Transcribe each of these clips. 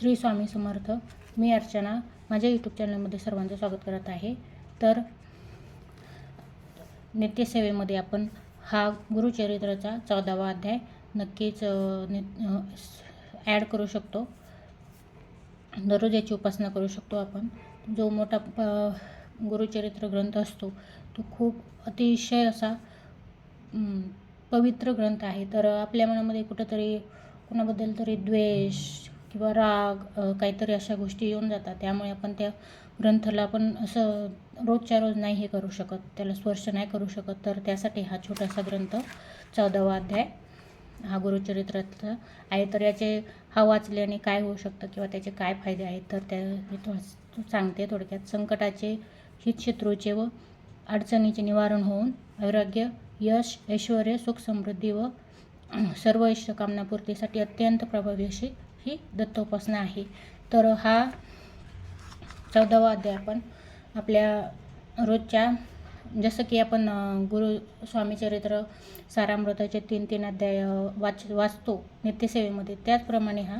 श्री स्वामी समर्थ मी अर्चना माझ्या यूट्यूब चॅनलमध्ये सर्वांचं स्वागत करत आहे. तर नित्यसेवेमध्ये आपण हा गुरुचरित्राचा चौदावा अध्याय नक्कीच ॲड करू शकतो. दररोज याची उपासना करू शकतो आपण. जो मोठा प गुरुचरित्र ग्रंथ असतो तो खूप अतिशय असा पवित्र ग्रंथ आहे. तर आपल्या मनामध्ये कुठंतरी कोणाबद्दल तरी द्वेष किंवा राग काहीतरी अशा गोष्टी येऊन जातात. त्यामुळे आपण त्या ग्रंथाला आपण असं रोजच्या रोज नाही हे करू शकत. त्याला स्पर्श नाही करू शकत. तर त्यासाठी हा छोटासा ग्रंथ चौदावा अध्याय हा गुरुचरित्रातला आहे. तर याचे हा वाचल्याने काय होऊ शकतं किंवा त्याचे काय फायदे आहेत तर त्या मी थोडं सांगते थोडक्यात. संकटाचे हित शत्रूचे व अडचणीचे निवारण होऊन वैराग्य यश ऐश्वर सुख समृद्धी व सर्व इष्टकामनापूर्तीसाठी अत्यंत प्रभावी अशी ही दत्तोपासना आहे. तर हा चौदावा अध्याय आपण आपल्या रोजच्या जसं की आपण गुरु स्वामी चरित्र सारामृताचे तीन तीन अध्याय वाच वाचतो नित्यसेवेमध्ये त्याचप्रमाणे हा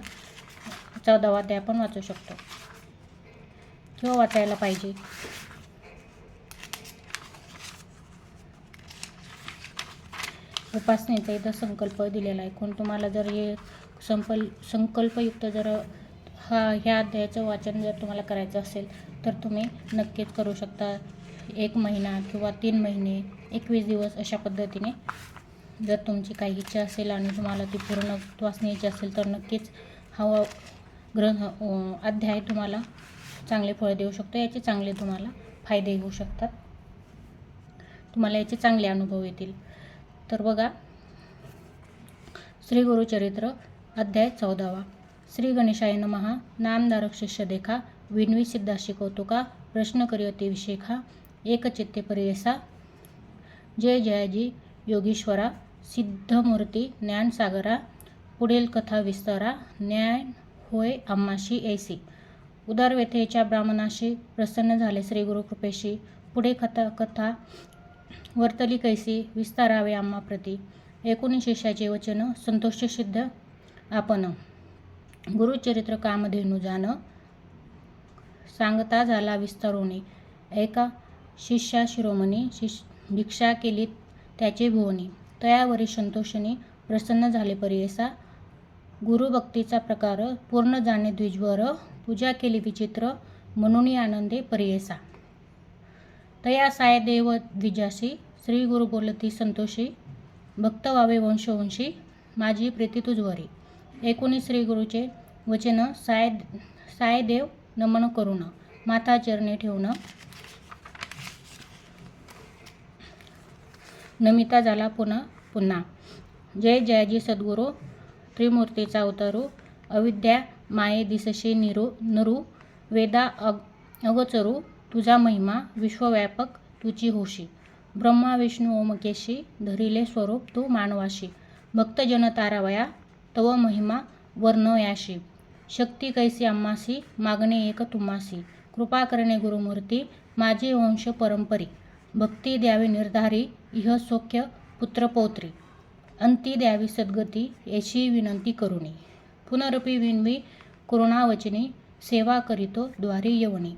चौदावा अध्याय आपण वाचू शकतो. किंवा वाचायला पाहिजे. उपासनेचा इथं संकल्प दिलेला आहे. कोण तुम्हाला जर हे संपल संकल्पयुक्त जर हा ह्या अध्यायाचं वाचन जर तुम्हाला करायचं असेल तर तुम्ही नक्कीच करू शकता. एक महिना किंवा तीन महिने एकवीस दिवस अशा पद्धतीने. जर तुमची काही इच्छा असेल आणि तुम्हाला ती पूर्ण वाचण्याची असेल तर नक्कीच हा ग्रंथ अध्याय तुम्हाला चांगले फळ देऊ शकतो. याचे चांगले तुम्हाला फायदे होऊ शकतात. तुम्हाला याचे चांगले अनुभव येतील. तर बघा श्री गुरुचरित्र अध्याय चौदावा. श्री गणेशाय नमहा नामधारक शिष्य देखा. विणवी सिद्धाशी कौतुका. प्रश्न करियते विशेखा. एकचित्ते परियसा जय जयाजी. योगीश्वरा. सिद्धमूर्ती. ज्ञानसागरा. पुढील कथा विस्तारा. न्याय होय आम्हाशी ऐसी. उदार व्यथेच्या ब्राह्मणाशी प्रसन्न झाले श्री गुरुकृपेशी पुढे कथा कथा. वर्तली कैसी. विस्तारावे आम्हा प्रती. एकोणी शिष्याचे वचन संतोष सिद्ध. आपण गुरुचरित्र कामधेनुजानं सांगता झाला विस्तारोने. एका शिष्या शिरोमणी शिष भिक्षा केली त्याचे भुवनी. तयावरी संतोषणी प्रसन्न झाले परियसा गुरुभक्तीचा प्रकार पूर्ण जाणे द्विजवर पूजा केली विचित्र म्हणून आनंदे परियसा तया सायदेव द्विजाशी श्री गुरु बोलती संतोषी भक्त व्हावे वंशवंशी माझी प्रीती तुझवरी. एकोणीस श्री गुरुचे वचन साय सायदेव नमन करून माता चरणे ठेवणं नमिता झाला पुन्हा पुन्हा. जय जयाजी सद्गुरू. त्रिमूर्तीचा अवतारू. अविद्या माये दिसशे निरू नरू. वेदा अग अगोचरू. तुझा महिमा विश्वव्यापक तुझी होशी. ब्रह्मा विष्णू ओमकेशी धरिले स्वरूप तू मानवाशी. भक्तजन तारावया तव महिमा वर्णयाशी शक्ती कैसी अम्मासी मागणे एक तुम्हासी. कृपा करणे गुरुमूर्ती माझी वंश परंपरी. भक्ती द्यावी निर्धारी इह सौख्य पुत्रपौत्री अंती द्यावी सद्गती याची विनंती करुणी. पुनरपी विनवी करुणावचनी सेवा करीतो द्वारी यवणी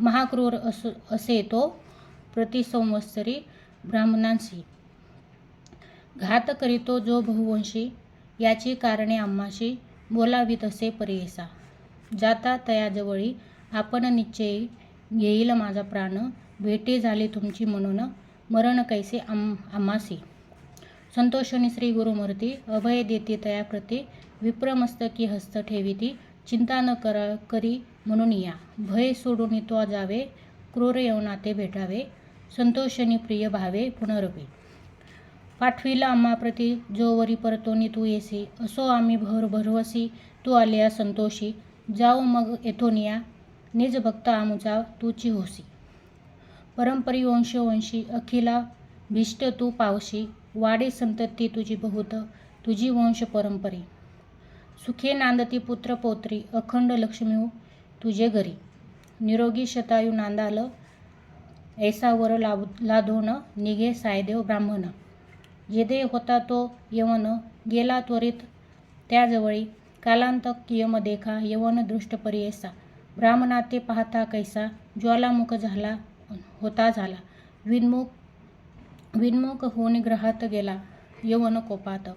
महाक्रूर अस असे तो प्रतिसंवत्सरी ब्राह्मणांशी. घात करीतो जो बहुवंशी याची कारणे आम्हाशी बोलावी तसे परेसा जाता तयाजवळी आपण निश्चयी घेईल माझा प्राण. भेटी झाली तुमची म्हणून. मरण कैसे आम आम्हासी संतोषणी श्री गुरुमूर्ती अभय देते तया विप्रमस्तकी हस्त ठेविती. चिंता न करा करी म्हणून या. भय सोडून तो जावे. क्रूर यवनाते भेटावे. संतोषणी प्रिय भावे पुनरपी पाठविला आम्हाप्रती जो वरी परतोनी तू येसी असो आम्ही भर भरवसी तू आलिया संतोषी जाऊ मग येथोनिया निज भक्त आमुचा तूची होसी. परंपरी वंशवंशी अखिला भीष्ट तू पावशी वाडी संतती तुझी बहुत तुझी वंश परंपरी सुखे नांदती पुत्र पोत्री अखंड लक्ष्मी तुझे घरी. निरोगी शतायू नांदाल ऐसावर लाभ लाधोन निघे सायदेव ब्राह्मण. जेदे होता तो यवन गेला त्वरित. त्याजवळी कालांत कियम देखा यवन दृष्ट ब्राह्मणाते ब्राह्मणा ते पाहता कैसा ज्वालामुख झाला होता झाला. विनमुख विनमुख होऊन ग्रहात गेला यवन कोपात.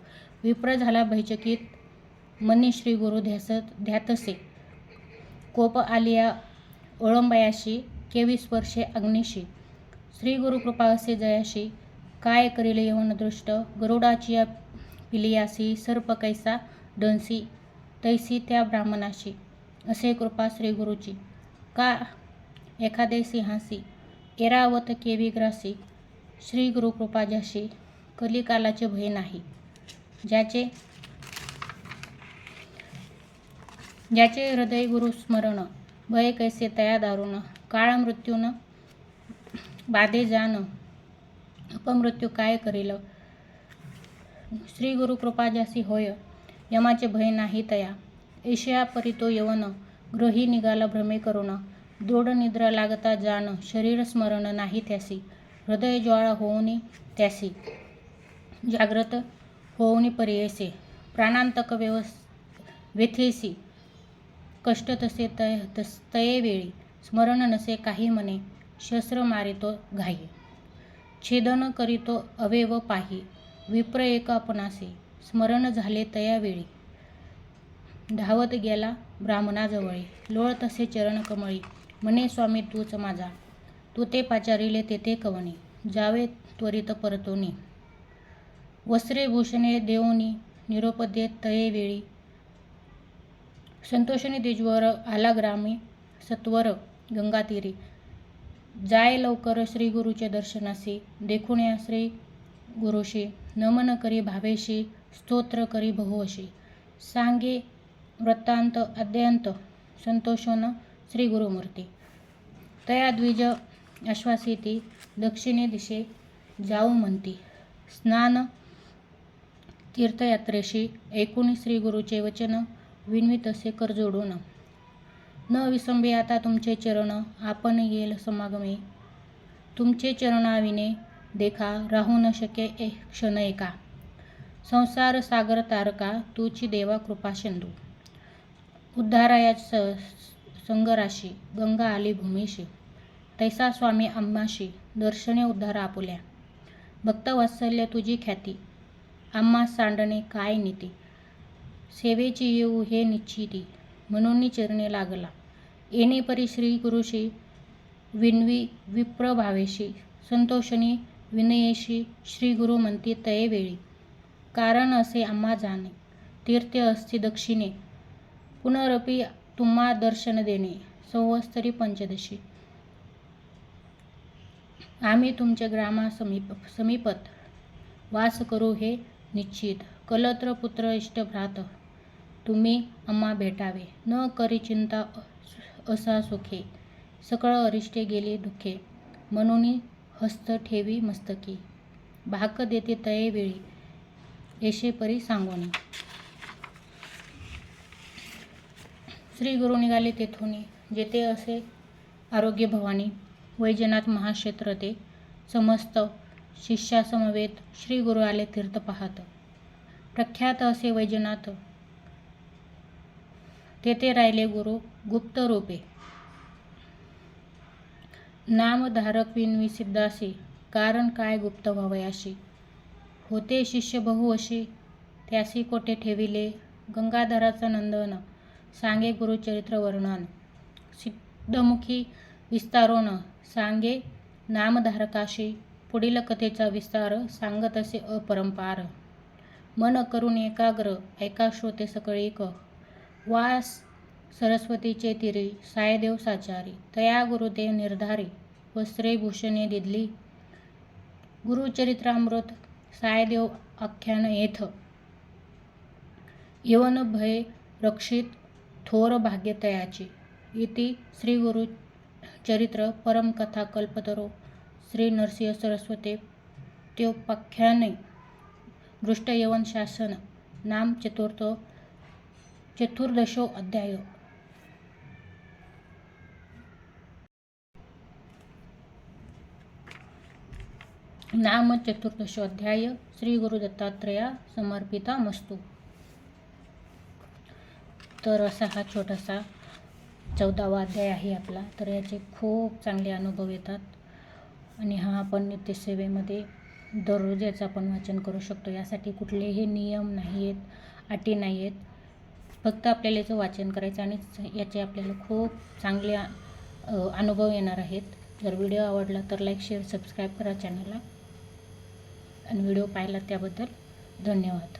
विप्र झाला भैचकीत मनी श्री गुरु ध्यास ध्यातसे. कोप आलिया ओळंबयाशी केवीस वर्षे अग्निशी. श्री गुरु कृपा असे जयाशी काय करील यवन दृष्ट. गरुडाची या पिलियासी सर्प कैसा डंसी तैसी त्या ब्राह्मणाशी. असे कृपा श्री गुरुची का एखादे सिंहासी एरावत केवी ग्रासी श्री गुरु कृपा ज्याशी कलिकालाचे भय नाही. ज्याचे ज्याचे हृदय गुरु स्मरण भय कैसे तया दारुण काळ मृत्यून बाधे जाणं अपमृत्यू काय करील? श्री गुरु कृपा ज्यासी होय यमाचे भय नाही तया. ईशया परितो यवन ग्रही निघाला भ्रमे करुण. दृढ निद्रा लागता जाण शरीर स्मरण नाही त्यासी. हृदय ज्वाळा होऊनी त्यासी. जाग्रत होऊनी परियेसे प्राणांतक व्यवस् व्यथेसी. कष्ट तसे तय तस तये वेळी. स्मरण नसे काही मने शस्त्र मारितो घाई. छेदन करीतो अवेव पाही विप्र एक आपणासे स्मरण झाले तया वेळी धावत गेला ब्राह्मणाजवळी. लोळ तसे चरण कमळी म्हणे स्वामी तूच माझा. तू ते पाचारिले तेथे कवणे जावे त्वरित परतोनी. वस्त्रे भूषणे देवोनी निरोप देत तये वेळी संतोषणी दिजवर आला ग्रामी सत्वर गंगातीरी. जाय लवकर श्री गुरुचे दर्शनासी. देखून या श्री गुरुशी. नमन करी भावेशी. स्तोत्र करी बहुवशी. सांगे वृत्तांत अद्यंत संतोषोन श्री गुरुमूर्ती. तया द्विज आश्वासिती दक्षिणे दिशे जाऊ म्हणती. स्नान तीर्थयात्रेशी. एकूण श्री गुरुचे वचन विनवित असे कर जोडून. न विसंबे आता तुमचे चरण आपण येल समागमे. तुमचे चरणाविने देखा राहू न शके एक क्षण एका. संसार सागर तारका तुची देवा कृपा सिंधू उद्धाराया स संगराशी गंगा आली भूमीशी. तैसा स्वामी आम्हाशी दर्शने उद्धार आपुल्या. भक्तवात्सल्य तुझी ख्याती. आम्हा सांडणे काय नीती? सेवेची येऊ हे निश्चिती. म्हणून चरणे लागला. येणे परी श्री गुरुशी विनवी विप्र भावेशी संतोषणी विनयेशी श्री गुरु म्हणते तये वेळी. कारण असे आम्हा जाणे तीर्थ असती दक्षिणे पुनरपी तुम्हा दर्शन देणे संवत्सरी पंचदशी. आम्ही तुमच्या ग्रामा समीप समीपत वास करू हे निश्चित. कलत्र पुत्र इष्ट भ्रात तुम्ही अम्मा भेटावे. न करी चिंता असा सुखे. सकळ अरिष्टे गेले दुःखे. म्हणून हस्त ठेवी मस्तकी. भाक देते तये वेळी. येशे परी सांगोनी. श्री गुरु निघाले तेथून. जेथे असे आरोग्य भवानी. वैजनाथ महाक्षेत्र ते. समस्त शिष्यासमवेत श्री गुरु आले तीर्थ पाहत. प्रख्यात असे वैजनाथ तेथे राहिले गुरु गुप्त रूपे. नामधारक विनवी सिद्धासी कारण काय गुप्त व्हावयाशी होते शिष्य बहु अशी त्यासी कोठे ठेविले? गंगाधराचा नंदन सांगे गुरुचरित्र वर्णन. सिद्धमुखी विस्तारोन सांगे नामधारकाशी पुढील कथेचा विस्तार सांगत असे अपरंपार. मन करून एकाग्र ऐका श्रोते सकळीक. वास सरस्वतीचे तिरी सायदेव साचारी तया गुरुदेव निर्धारी वस्त्रे भूषणे दिदली गुरुचरित्रामृत सायदेव आख्यान येथ. यवन भय रक्षित थोर भाग्यतयाची इति श्री गुरु चरित्र परमकथा कल्पतरो श्री नरसिंह सरस्वते त्योपाख्याने दृष्ट यवन शासन नाम चतुर्थ चतुर्दशो अध्याय. नाम चतुर्दशोऽध्याय श्री गुरु दत्तात्रया समर्पिता मस्तु. तर असा हा छोटासा चौदावा अध्याय आहे आपला. तर याचे खूप चांगले अनुभव येतात. आणि हा आपण नित्यसेवेमध्ये दररोज याचं आपण वाचन करू शकतो. यासाठी कुठलेही नियम नाही आहेत अटी नाही आहेत फक्त आपल्याला याचं वाचन करायचं आणि याचे आपल्याला खूप चांगले अनुभव येणार आहेत. जर व्हिडिओ आवडला तर लाईक शेअर सबस्क्राईब करा चॅनलला. आणि व्हिडिओ पाहिला त्याबद्दल धन्यवाद.